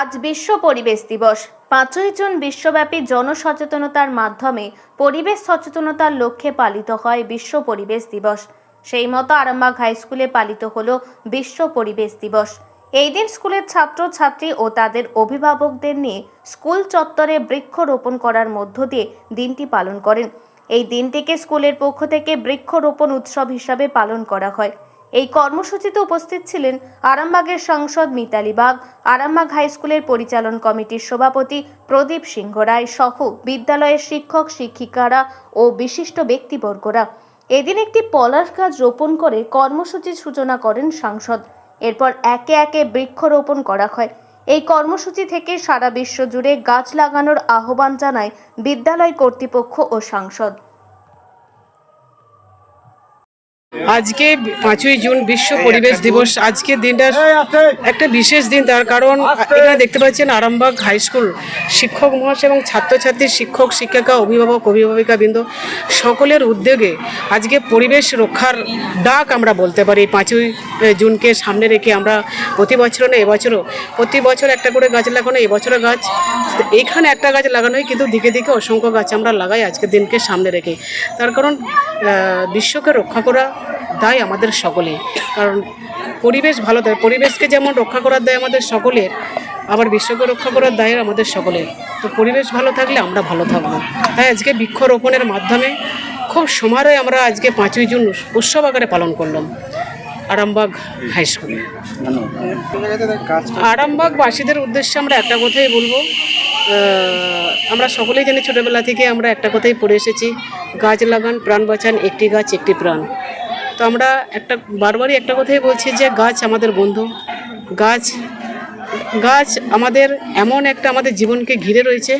আজ বিশ্ব পরিবেশ দিবস। পাঁচই জুন বিশ্বব্যাপী জনসচেতনতার মাধ্যমে পরিবেশ সচেতনতার লক্ষ্যে পালিত হয় বিশ্ব পরিবেশ দিবস। সেই মতো আরামবাগ হাই স্কুলে পালিত হলো বিশ্ব পরিবেশ দিবস। এই দিন স্কুলের ছাত্র ছাত্রী ও তাদের অভিভাবকদের নিয়ে স্কুল চত্বরে বৃক্ষরোপণ করার মধ্য দিয়ে দিনটি পালন করেন। এই দিনটিকে স্কুলের পক্ষ থেকে বৃক্ষরোপণ উৎসব হিসাবে পালন করা হয়। এই কর্মসূচিতে উপস্থিত ছিলেন আরামবাগের সাংসদ মিতালি বাগ, আরামবাগ হাই স্কুলের পরিচালন কমিটির সভাপতি প্রদীপ সিংহ রায় সহ বিদ্যালয়ের শিক্ষক, শিক্ষিকারা ও বিশিষ্ট ব্যক্তিবর্গরা। এদিন একটি পলাশ গাছ রোপণ করে কর্মসূচির সূচনা করেন সাংসদ। এরপর একে একে বৃক্ষরোপণ করা হয়। এই কর্মসূচি থেকে সারা বিশ্ব জুড়ে গাছ লাগানোর আহ্বান জানায় বিদ্যালয় কর্তৃপক্ষ ও সাংসদ। আজকে পাঁচই জুন বিশ্ব পরিবেশ দিবস। আজকে দিনটা একটা বিশেষ দিন, তার কারণ এখানে দেখতে পাচ্ছেন আরামবাগ হাই স্কুল শিক্ষক মহাশয় এবং ছাত্রছাত্রী শিক্ষক, শিক্ষিকা, অভিভাবক অভিভাবিকা বৃন্দ সকলের উদ্যোগে আজকে পরিবেশ রক্ষার ডাক আমরা বলতে পারি। পাঁচই জুনকে সামনে রেখে আমরা প্রতি বছরও না, এবছরও, প্রতি বছর একটা করে গাছ লাগানো, এবছরও গাছ এইখানে একটা গাছ লাগানো হয়, কিন্তু দিকে দিকে অসংখ্য গাছ আমরা লাগাই আজকের দিনকে সামনে রেখে। তার কারণ বিশ্বকে রক্ষা করা দায় আমাদের সকলে। কারণ, পরিবেশ ভালো দেয়, পরিবেশকে যেমন রক্ষা করার দায় আমাদের সকলের, আবার বিশ্বকে রক্ষা করার দায় আমাদের সকলের। তো পরিবেশ ভালো থাকলে আমরা ভালো থাকব। তাই আজকে বৃক্ষরোপণের মাধ্যমে খুব সমারোহে আমরা আজকে পাঁচই জুন উৎসব আকারে পালন করলাম। আরামবাগ হাই স্কুলে আরামবাগবাসীদের উদ্দেশ্যে আমরা একটা কথাই বলব। আমরা সকলেই জানি ছোটোবেলা থেকে আমরা একটা কথাই পড়ে এসেছি, গাছ লাগান, প্রাণ বাঁচান, একটি গাছ, একটি প্রাণ। তো আমরা একটা, বারবারই একটা কথাই বলছি যে গাছ আমাদের বন্ধু। গাছ গাছ আমাদের এমন একটা আমাদের জীবনকে ঘিরে রয়েছে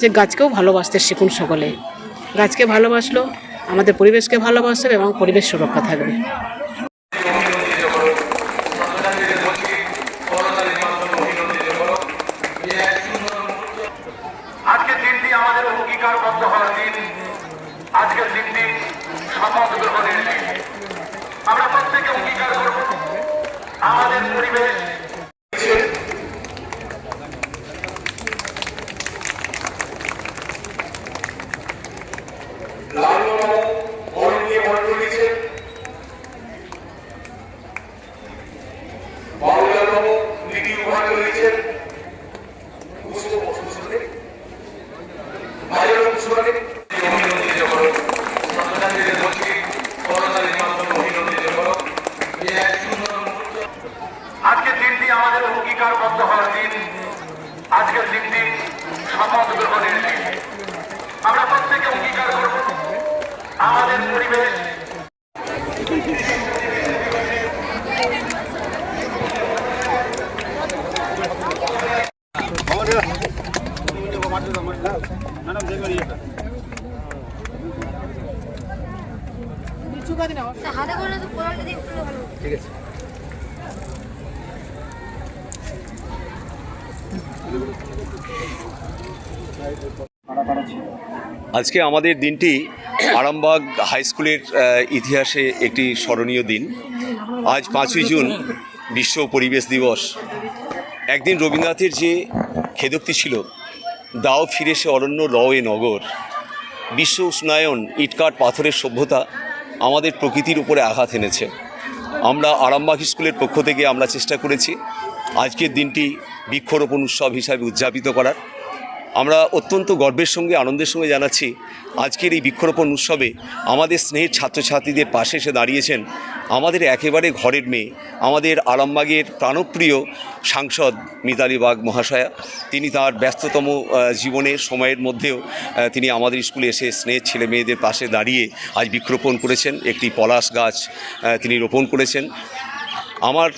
যে গাছকেও ভালোবাসতে শিখুন সকলে। গাছকে ভালোবাসলো, আমাদের পরিবেশকে ভালোবাসবে এবং পরিবেশ সুরক্ষা থাকবে। আমাদের অঙ্গীকারবদ্ধ হওয়ার দিন, আজকের দিনটি শপথ গ্রহণের দিন। আমরা প্রত্যেকে অঙ্গীকার করব। আমাদের পরিবেশ বাবু নীতি পুষ্প পুষ্পে ভাইয়ের পুষ্পে অভিনন্দিত করো সন্তানদের বলছি করতালির মাধ্যমে অভিনন্দিত করো এই এক সুন্দর মুহূর্ত আজকের দিনটি আমাদের অঙ্গীকারবদ্ধ হওয়ার দিন আজকের দিনটি শপথ গ্রহণের দিন আমরা প্রত্যেকে অঙ্গীকার করব আমাদের আজকে আমাদের দিনটি আরামবাগ হাই স্কুলের ইতিহাসে একটি স্মরণীয় দিন। আজ পাঁচই জুন, বিশ্ব পরিবেশ দিবস। একদিন রবীন্দ্রনাথের যে খেদোক্তি ছিল, দাও ফিরে সে অরণ্য লয়ে নগর। বিশ্ব উষ্ণায়ন ইটকাট পাথরের সভ্যতা আমাদের প্রকৃতির উপরে আঘাত এনেছে। আমরা আরামবাগ স্কুলের পক্ষ থেকে আমরা চেষ্টা করেছি আজকের দিনটি বৃক্ষরোপণ উৎসব হিসাবে উদযাপিত করার। আমরা অত্যন্ত গর্বের সঙ্গে, আনন্দের সঙ্গে জানাচ্ছি, আজকের এই বৃক্ষরোপণ উৎসবে আমাদের স্নেহের ছাত্রছাত্রীদের পাশে এসে দাঁড়িয়েছেন আমাদের একেবারে ঘরের মেয়ে, আমাদের আরামবাগের প্রাণপ্রিয় সাংসদ মিতালি বাগ মহাশয়া। তিনি তার ব্যস্ততম জীবনে, সময়ের মধ্যেও তিনি আমাদের স্কুলে এসে স্নেহের ছেলে মেয়েদের পাশে দাঁড়িয়ে আজ বৃক্ষরোপণ করেছেন। একটি পলাশ গাছ তিনি রোপণ করেছেন। আমার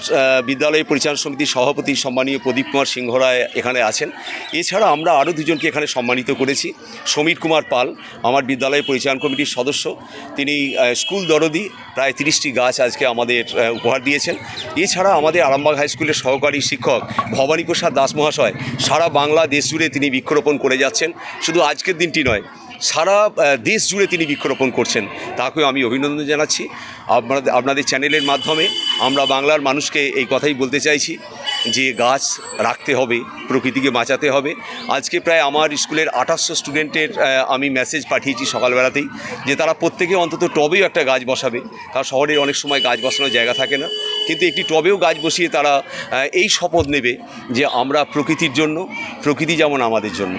বিদ্যালয় পরিচালন সমিতির সভাপতি সম্মানীয় প্রদীপ কুমার সিংহ রায় এখানে আছেন। এছাড়া আমরা আরও দুজনকে এখানে সম্মানিত করেছি। সমীর কুমার পাল, আমার বিদ্যালয় পরিচালন কমিটির সদস্য। তিনি স্কুল দরদি, প্রায় তিরিশটি গাছ আজকে আমাদের উপহার দিয়েছেন। এছাড়া আমাদের আরামবাগ হাই স্কুলের সহকারী শিক্ষক ভবানী প্রসাদ দাস মহাশয় সারা বাংলা দেশ জুড়ে তিনি বৃক্ষরোপণ করে যাচ্ছেন। শুধু আজকের দিনটি নয় সারা দেশ জুড়ে তিনি বৃক্ষরোপণ করছেন। তাকেও আমি অভিনন্দন জানাচ্ছি। আপনাদের আপনাদের চ্যানেলের মাধ্যমে আমরা বাংলার মানুষকে এই কথাই বলতে চাইছি যে গাছ রাখতে হবে, প্রকৃতিকে বাঁচাতে হবে। আজকে প্রায় আমার স্কুলের আঠাশশো স্টুডেন্টের আমি মেসেজ পাঠিয়েছি সকালবেলাতেই যে তারা প্রত্যেকে অন্তত টবেও একটা গাছ বসাবে। কারণ শহরে অনেক সময় গাছ বসানোর জায়গা থাকে না। কিন্তু একটি টবেও গাছ বসিয়ে তারা এই শপথ নেবে যে আমরা প্রকৃতির জন্য, প্রকৃতি যেমন আমাদের জন্য।